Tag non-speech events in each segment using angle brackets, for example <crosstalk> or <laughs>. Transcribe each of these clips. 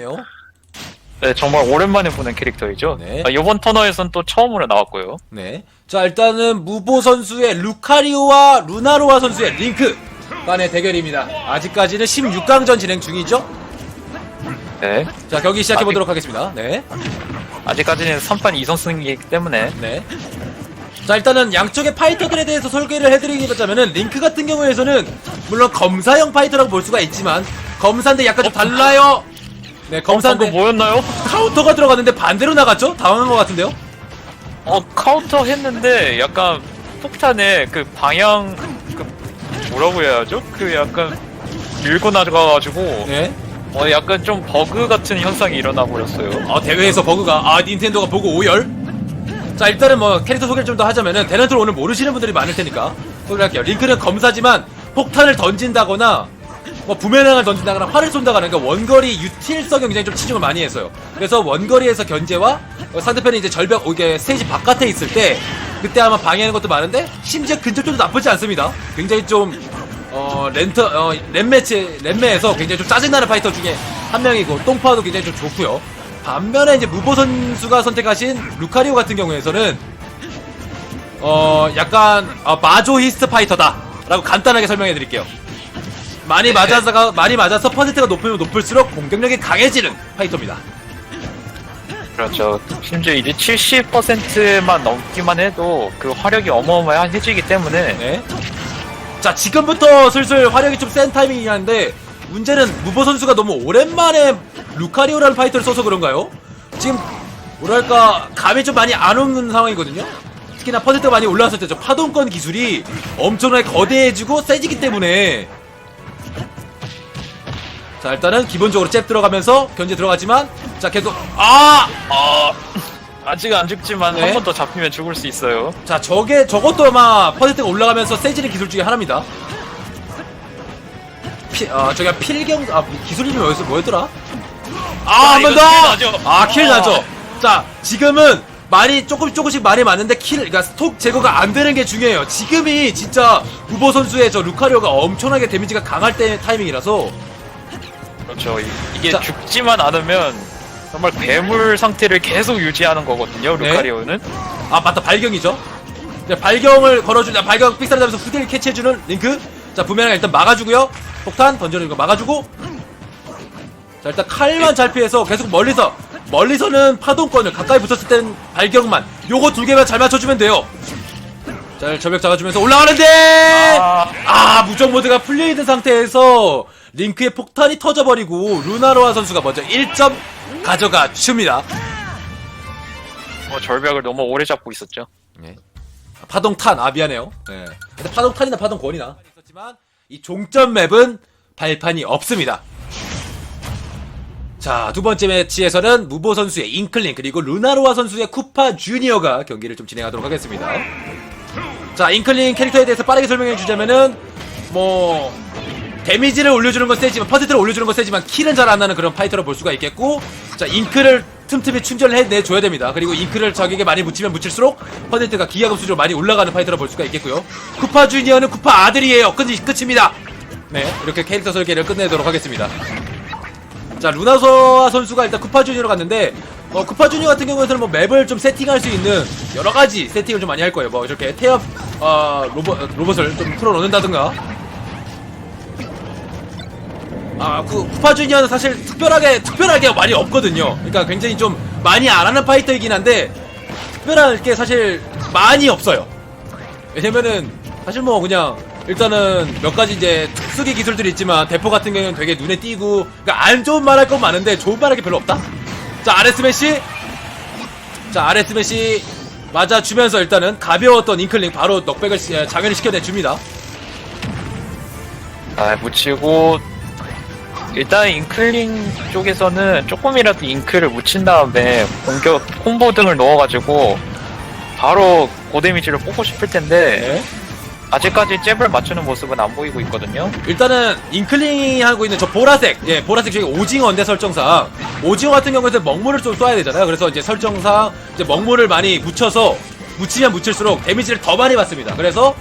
캐릭터네요. 네, 정말 오랜만에 보는 캐릭터이죠. 네. 아, 이번 터너에선 또 처음으로 나왔고요. 네. 자, 일단은 무보 선수의 루카리오와 루나로아 선수의 링크 간의 대결입니다. 아직까지는 16강전 진행 중이죠? 네. 자, 경기 시작해 보도록 하겠습니다. 네. 아직까지는 3판 2선승이기 때문에 네. 자, 일단은 양쪽의 파이터들에 대해서 설계를 해드리자면은 링크 같은 경우에서는 물론 검사형 파이터라고 볼 수가 있지만 검사인데 약간 좀 달라요. 네, 검거 검사인데 뭐였나요? 카운터가 들어갔는데 반대로 나갔죠? 당황한 것 같은데요? 어 카운터 했는데 약간 폭탄의 그 방향 그 뭐라고 해야 하죠? 그 약간 밀고 나가가지고 네. 어 약간 좀 버그 같은 현상이 일어나 버렸어요. 아 대회에서 버그가 아 닌텐도가 보고 오열 자 일단은 뭐 캐릭터 소개를 좀 더 하자면은 대난토를 오늘 모르시는 분들이 많을 테니까 소개를 할게요 링크는 검사지만 폭탄을 던진다거나 뭐 부메랑을 던진다거나 활을 쏜다거나 그러니까 원거리 유틸성에 굉장히 좀 치중을 많이 했어요 그래서 원거리에서 견제와 어, 상대편이 이제 절벽 어, 이게 스테이지 바깥에 있을 때 그때 아마 방해하는 것도 많은데 심지어 근접점도 나쁘지 않습니다 굉장히 좀 어, 렌터, 어, 렌매치, 렌매에서 굉장히 좀 짜증나는 파이터 중에 한 명이고, 똥파도 굉장히 좀 좋고요 반면에 이제 무보 선수가 선택하신 루카리오 같은 경우에서는, 어, 약간, 어, 마조히스트 파이터다. 라고 간단하게 설명해 드릴게요. 많이 맞아서, 많이 맞아서 퍼센트가 높으면 높을수록 공격력이 강해지는 파이터입니다. 그렇죠. 심지어 이제 70%만 넘기만 해도 그 화력이 어마어마해지기 때문에 네. 자, 지금부터 슬슬 화력이 좀 센 타이밍이긴 한데, 문제는 무보 선수가 너무 오랜만에 루카리오라는 파이터를 써서 그런가요? 지금, 뭐랄까, 감이 좀 많이 안 오는 상황이거든요? 특히나 퍼센트가 많이 올라왔을 때저 파동권 기술이 엄청나게 거대해지고 세지기 때문에. 자, 일단은 기본적으로 잽 들어가면서 견제 들어가지만, 자, 계속, 아! 어, 아직 안 죽지만 네. 한 번 더 잡히면 죽을 수 있어요. 자, 저게, 저것도 아마 퍼센트가 올라가면서 세지는 기술 중에 하나입니다. 피, 아, 저기가 필경, 아, 기술 이름이 뭐였어, 뭐였더라? 아, 한 번 이거 더! 킬 나죠? 아, 킬 아. 나죠? 자, 지금은 말이 조금씩 조금씩 말이 많은데 킬, 그러니까 스톡 제거가 안 되는 게 중요해요. 지금이 진짜 우보 선수의 저 루카리오가 엄청나게 데미지가 강할 때 타이밍이라서 그렇죠. 이- 이게 자. 죽지만 않으면 정말 괴물 상태를 계속 유지하는 거거든요. 네. 루카리오는. 아 맞다 발경이죠 자, 발경을 걸어주자 발경 삑사리하면서 후대를 캐치해주는 링크 자 부메랑 일단 막아주고요 폭탄 던져주는 거 막아주고 자 일단 칼만 잘 피해서 계속 멀리서 멀리서는 파동권을 가까이 붙었을 때는 발경만 요거 두 개만 잘 맞춰주면 돼요 자 저벽 잡아주면서 올라가는데 아, 아 무적 모드가 풀려있는 상태에서 링크의 폭탄이 터져버리고 루나로아 선수가 먼저 1점 가져가 줍니다 뭐 절벽을 너무 오래 잡고 있었죠. 네. 파동탄 아 미안해요. 네. 근데 파동탄이나 파동권이나 있었지만 이 종점 맵은 발판이 없습니다. 자, 두 번째 매치에서는 무보 선수의 잉클링 그리고 루나로아 선수의 쿠파 주니어가 경기를 좀 진행하도록 하겠습니다. 자, 잉클링 캐릭터에 대해서 빠르게 설명해 주자면은 뭐 데미지를 올려주는 건 세지만 퍼센트를 올려주는 건 세지만 킬은 잘 안 나는 그런 파이터로 볼 수가 있겠고 자 잉크를 틈틈이 충전을 해내줘야 됩니다. 그리고 잉크를 적에게 많이 묻히면 묻힐수록 퍼센트가 기하급 수준으로 많이 올라가는 파이터로 볼 수가 있겠고요. 쿠파 주니어는 쿠파 아들이에요. 끝이 끝입니다. 네 이렇게 캐릭터 설계를 끝내도록 하겠습니다. 자 루나소아 선수가 일단 쿠파 주니어로 갔는데 어, 쿠파 주니어 같은 경우에는 뭐 맵을 좀 세팅할 수 있는 여러 가지 세팅을 좀 많이 할 거예요. 뭐 이렇게 태엽 어, 로봇 어, 로봇을 좀 풀어 넣는다든가 아, 그, 쿠파 주니어는 사실 특별하게, 특별하게 많이 없거든요. 그러니까 굉장히 좀 많이 안 하는 파이터이긴 한데, 특별한 게 사실 많이 없어요. 왜냐면은, 사실 뭐 그냥, 일단은 몇 가지 이제 특수기 기술들이 있지만, 대포 같은 경우는 되게 눈에 띄고, 그러니까 안 좋은 말 할 건 많은데, 좋은 말 할 게 별로 없다? 자, 아레 스매시. 자, 아레 스매시 맞아주면서 일단은 가벼웠던 잉클링 바로 넉백을 시- 에, 장애를 시켜내줍니다. 아, 묻히고 일단 잉클링 쪽에서는 조금이라도 잉크를 묻힌 다음에 공격 콤보 등을 넣어가지고 바로 고데미지를 뽑고 싶을 텐데 네. 아직까지 잽을 맞추는 모습은 안 보이고 있거든요. 일단은 잉클링이 하고 있는 저 보라색 예 보라색 중에 오징어인데 설정상 오징어 같은 경우에는 먹물을 좀 쏴야 되잖아요 그래서 이제 설정상 이제 먹물을 많이 묻혀서 묻히면 묻힐수록 데미지를 더 많이 받습니다 그래서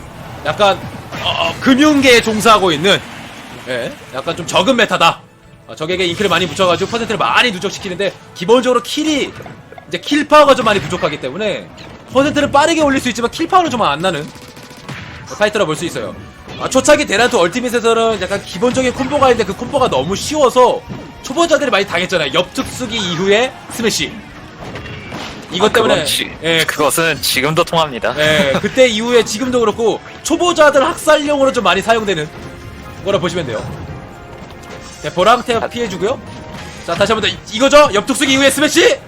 약간 어, 금융계에 종사하고 있는 예 약간 좀 적은 메타다 어, 적에게 잉크를 많이 붙여가지고 퍼센트를 많이 누적시키는데 기본적으로 킬이 이제 킬 파워가 좀 많이 부족하기 때문에 퍼센트를 빠르게 올릴 수 있지만 킬 파워는 좀 안 나는 파이터라 볼수 있어요. 아, 초창기 대란투 얼티밋에서는 약간 기본적인 콤보가 있는데 그 콤보가 너무 쉬워서 초보자들이 많이 당했잖아요. 옆특수기 이후에 스매시. 이것 아, 때문에 지, 예, 그것은 지금도 통합니다. 예, 그때 이후에 지금도 그렇고 초보자들 학살용으로 좀 많이 사용되는 거라 보시면 돼요. 대포랑 태엽 피해주고요. 자 다시 한 번 더 이거죠? 옆특수기 이후에 스매시.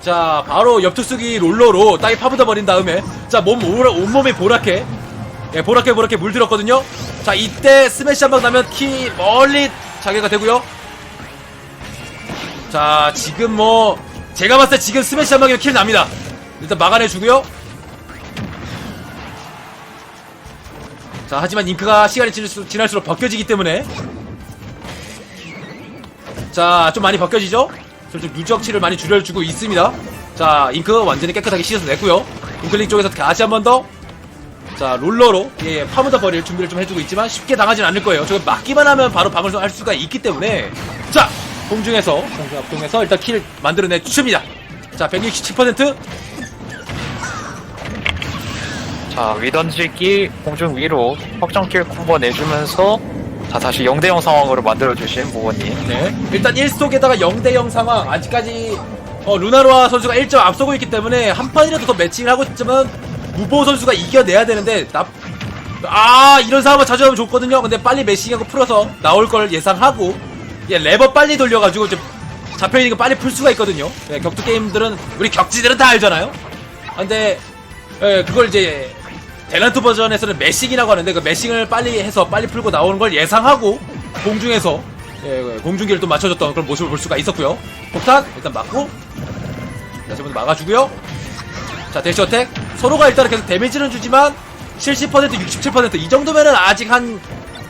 자 바로 옆특수기 롤러로 땅에 파묻어 버린 다음에 자몸 온몸이 보라게 예, 보라게 보라게 물들었거든요. 자 이때 스매시 한 방 나면 키 멀리 자개가 되고요. 자 지금 뭐 제가 봤을 때 지금 스매시 한 방이면 킬 납니다. 일단 막아내 주고요. 자 하지만 잉크가 시간이 지날수록, 지날수록 벗겨지기 때문에. 자 좀 많이 벗겨지죠? 좀 누적치를 많이 줄여주고 있습니다. 자 잉크 완전히 깨끗하게 씻어서 냈고요. 잉클릭 쪽에서 다시 한 번 더. 자 롤러로 예, 예, 파묻어 버릴 준비를 좀 해주고 있지만 쉽게 당하진 않을 거예요. 저거 막기만 하면 바로 방을 할 수가 있기 때문에. 자 공중에서 공중 앞동에서 일단 킬을 만들어내 줍니다. 자167% 자, 위던지기 공중 위로 확정킬 콤보 내주면서 자, 다시 0대0 상황으로 만들어주신 모건님. 네. 일단 1속에다가 0대0 상황. 아직까지 어, 루나로아 선수가 1점 앞서고 있기 때문에 한 판이라도 더 매칭을 하고 있지만 무보 선수가 이겨내야 되는데 나... 아 이런 상황은 자주 하면 좋거든요. 근데 빨리 매칭하고 풀어서 나올 걸 예상하고 예, 레버 빨리 돌려가지고 좀 잡혀있는 거 빨리 풀 수가 있거든요. 예, 격투 게임들은 우리 격지들은 다 알잖아요. 아, 근데 예, 그걸 이제 델란트 버전에서는 매싱이라고 하는데 그 매싱을 빨리 해서 빨리 풀고 나오는 걸 예상하고 공중에서 예, 공중기를 또 맞춰줬던 그런 모습을 볼 수가 있었고요. 폭탄 일단 맞고 다시 한번 막아주고요. 자 대시 어택 서로가 일단은 계속 데미지는 주지만 70% 67%이 정도면은 아직 한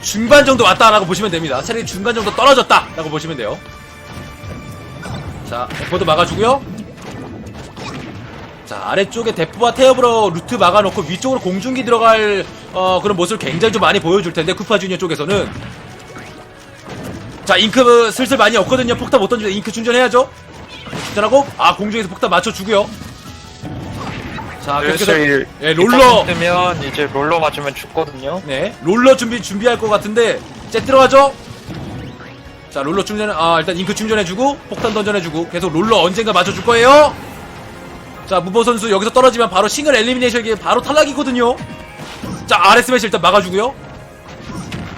중반 정도 왔다라고 보시면 됩니다. 차라리 중간 정도 떨어졌다라고 보시면 돼요. 자 대포도 막아주고요. 자 아래쪽에 대포와 태엽으로 루트 막아놓고 위쪽으로 공중기 들어갈 어, 그런 모습을 굉장히 좀 많이 보여줄 텐데 쿠파 주니어 쪽에서는. 자 잉크 슬슬 많이 없거든요. 폭탄 못 던지면 잉크 충전해야죠. 충전하고? 아 공중에서 폭탄 맞춰주고요. 자 계속해서 슬슬 예, 롤러. 뜨면 이제 롤러 맞으면 죽거든요. 네 롤러 준비 준비할 것 같은데 째 들어가죠? 자 롤러 충전 아 일단 잉크 충전해주고 폭탄 던전해주고 계속 롤러 언젠가 맞춰줄 거예요 자 무보 선수 여기서 떨어지면 바로 싱글 엘리미네이션이 바로 탈락이거든요 자 아래 스매시 일단 막아주고요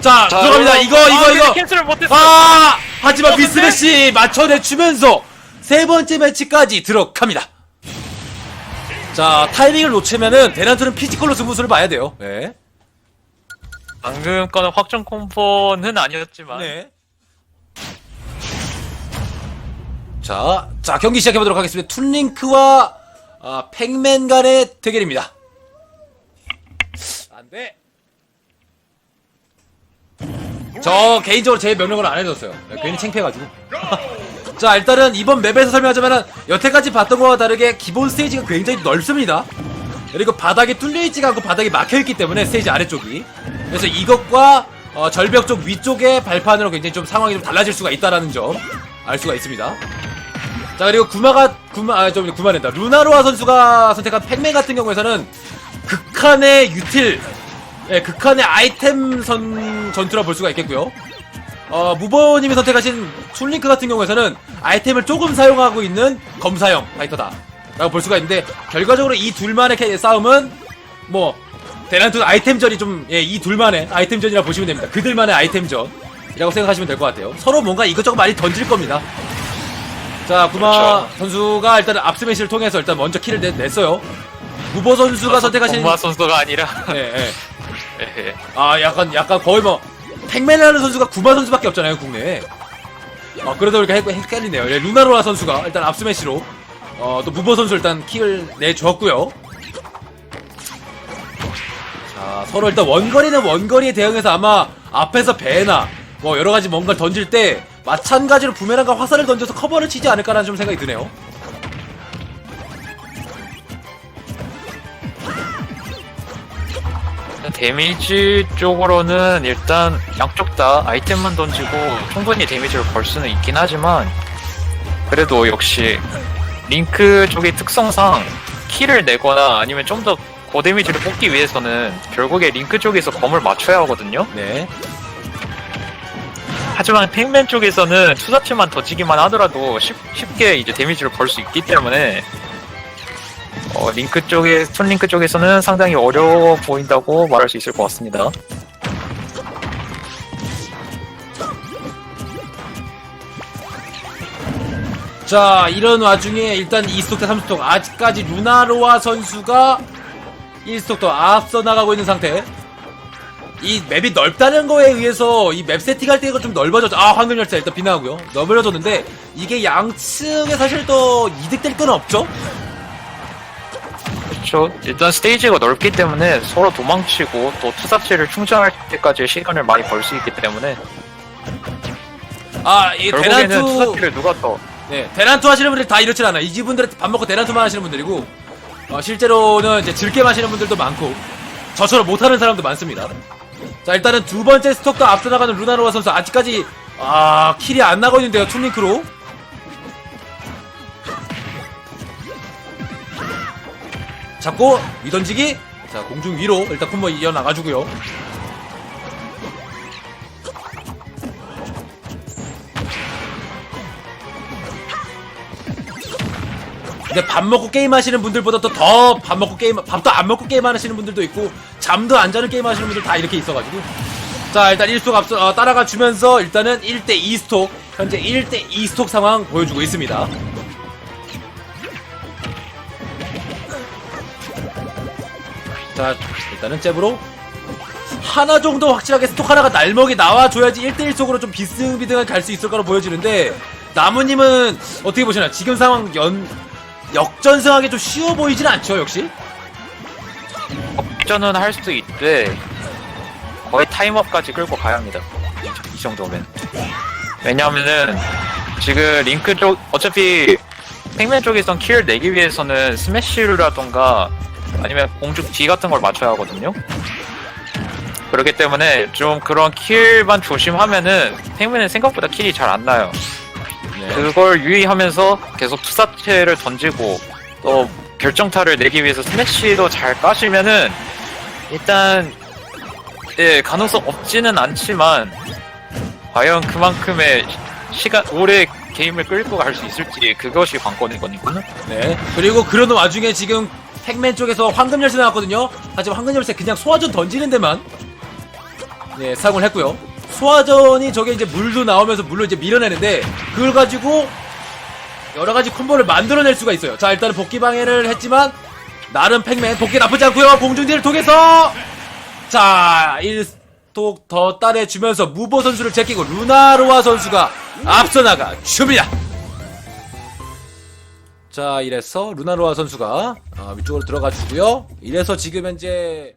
자, 자, 들어갑니다 롤러. 이거 아, 이거 근데 이거 캔슬을 못했어. 아 하지만 어? 비스매시 맞춰내주면서 세 번째 매치까지 들어갑니다 자 타이밍을 놓치면은 대란투는 피지컬로 승부수를 봐야 돼요 네. 방금 거는 확정 콤보는 아니었지만 네. 자, 자 경기 시작해 보도록 하겠습니다. 툰링크와 아, 팩맨 간의 대결입니다. 안 돼. 저 개인적으로 제 명령을 안 해줬어요. 네, 괜히 창피해가지고. <laughs> 자, 일단은 이번 맵에서 설명하자면은 여태까지 봤던 거와 다르게 기본 스테이지가 굉장히 넓습니다. 그리고 바닥에 뚫려있지가 않고 바닥이 막혀있기 때문에 스테이지 아래쪽이. 그래서 이것과 어, 절벽 쪽 위쪽의 발판으로 굉장히 좀 상황이 좀 달라질 수가 있다라는 점 알 수가 있습니다. 자 그리고 구마가 구마 아 좀 구마된다. 루나로아 선수가 선택한 팩맨 같은 경우에서는 극한의 유틸 예, 극한의 아이템 선 전투라 볼 수가 있겠고요. 어 무버님이 선택하신 툴링크 같은 경우에서는 아이템을 조금 사용하고 있는 검사형 파이터다. 라고 볼 수가 있는데 결과적으로 이 둘만의 캐- 싸움은 뭐 대란투 아이템전이 좀 예, 이 둘만의 아이템전이라 보시면 됩니다. 그들만의 아이템전 이라고 생각하시면 될 것 같아요. 서로 뭔가 이것저것 많이 던질 겁니다 자, 구마 그렇죠. 선수가 일단 앞스매시를 통해서 일단 먼저 킬을 내, 냈어요. 무보 선수가 선택하신 공마 선수가 아니라 예, <laughs> 예. 예. 아, 약간 약간 거의 뭐 팩맨을 하는 선수가 구마 선수밖에 없잖아요, 국내에. 아, 그러다 보니까 헷- 헷갈리네요. 예, 루나로아 선수가 일단 앞스매시로 어, 또 무보 선수 일단 킬을 내줬고요. 자, 서로 일단 원거리는 원거리에 대응해서 아마 앞에서 배나 뭐 여러 가지 뭔가를 던질 때 마찬가지로 부메랑과 화살을 던져서 커버를 치지 않을까라는 좀 생각이 드네요. 데미지 쪽으로는 일단 양쪽 다 아이템만 던지고 충분히 데미지를 걸 수는 있긴 하지만 그래도 역시 링크 쪽의 특성상 키를 내거나 아니면 좀 더 고데미지를 뽑기 위해서는 결국에 링크 쪽에서 검을 맞춰야 하거든요. 네. 하지만 팩맨 쪽에서는 투사체만 던지기만 하더라도 쉽, 쉽게 이제 데미지를 벌 수 있기 때문에 어, 링크 쪽에 스톤 링크 쪽에서는 상당히 어려워 보인다고 말할 수 있을 것 같습니다. 자, 이런 와중에 일단 2스톡 대 3스톡. 아직까지 루나로아 선수가 1스톡 더 앞서 나가고 있는 상태. 이 맵이 넓다는 거에 의해서 이 맵 세팅할 때가 좀 넓어졌죠. 아, 황금 열차 일단 비나하고요. 넓어졌는데 이게 양측에 사실 또 이득될 건 없죠? 그렇죠. 일단 스테이지가 넓기 때문에 서로 도망치고 또 투사체를 충전할 때까지 시간을 많이 벌 수 있기 때문에 아, 이 결국에는 대난투 투사체를 누가 더 네, 대난투 하시는 분들 다 이렇진 않아요. 이분들은 밥 먹고 대난투만 하시는 분들이고, 어, 실제로는 이제 즐게 마시는 분들도 많고, 저처럼 못하는 사람도 많습니다. 자, 일단은 두 번째 스톡도 앞서 나가는 루나로와 선수, 아직까지, 아, 킬이 안 나고 있는데요, 툰링크로. 잡고, 위던지기. 자, 공중 위로, 일단 콤보 이어나가주고요. 근데 밥 먹고 게임 하시는 분들보다 또 더 밥 먹고 게임 밥도 안 먹고 게임 하시는 분들도 있고 잠도 안 자는 게임 하시는 분들 다 이렇게 있어가지고 자 일단 1스톡 앞서 어, 따라가 주면서 일단은 1대 2 스톡 현재 1대 2 스톡 상황 보여주고 있습니다. 자 일단은 잽으로 하나 정도 확실하게 스톡 하나가 날먹이 나와줘야지 1대1 속으로 좀 비승비등하게 갈 수 있을 거로 보여지는데 나무님은 어떻게 보시나요? 지금 상황 연 역전승하기 좀 쉬워 보이진 않죠 역시? 역전은 할수 있되 거의 타임업까지 끌고 가야 합니다. 이, 이 정도면. 왜냐하면은 지금 링크 쪽 어차피 팩맨 쪽에선 킬을 내기 위해서는 스매시라던가 아니면 공중 뒤 같은 걸 맞춰야 하거든요. 그렇기 때문에 좀 그런 킬만 조심하면은 팩맨은 생각보다 킬이 잘 안 나요. 네. 그걸 유의하면서 계속 투사체를 던지고 또 결정타를 내기 위해서 스매시도 잘 까시면은 일단 예 가능성 없지는 않지만 과연 그만큼의 시간 오래 게임을 끌고 갈 수 있을지 그것이 관건이거든요. 네. 그리고 그러는 와중에 지금 팩맨 쪽에서 황금 열쇠 나왔거든요. 하지만 황금 열쇠 그냥 소화전 던지는 데만 네, 사용을 했고요. 소화전이 저게 이제 물도 나오면서 물로 이제 밀어내는데 그걸 가지고 여러 가지 콤보를 만들어낼 수가 있어요. 자, 일단은 복귀 방해를 했지만 나름 팩맨 복귀 나쁘지 않고요. 공중딜을 통해서 자, 1스톡 더 따내주면서 무보 선수를 제끼고 루나로아 선수가 앞서 나가 줍니다. 자, 이래서 루나로아 선수가 아, 위쪽으로 들어가 주고요. 이래서 지금 현재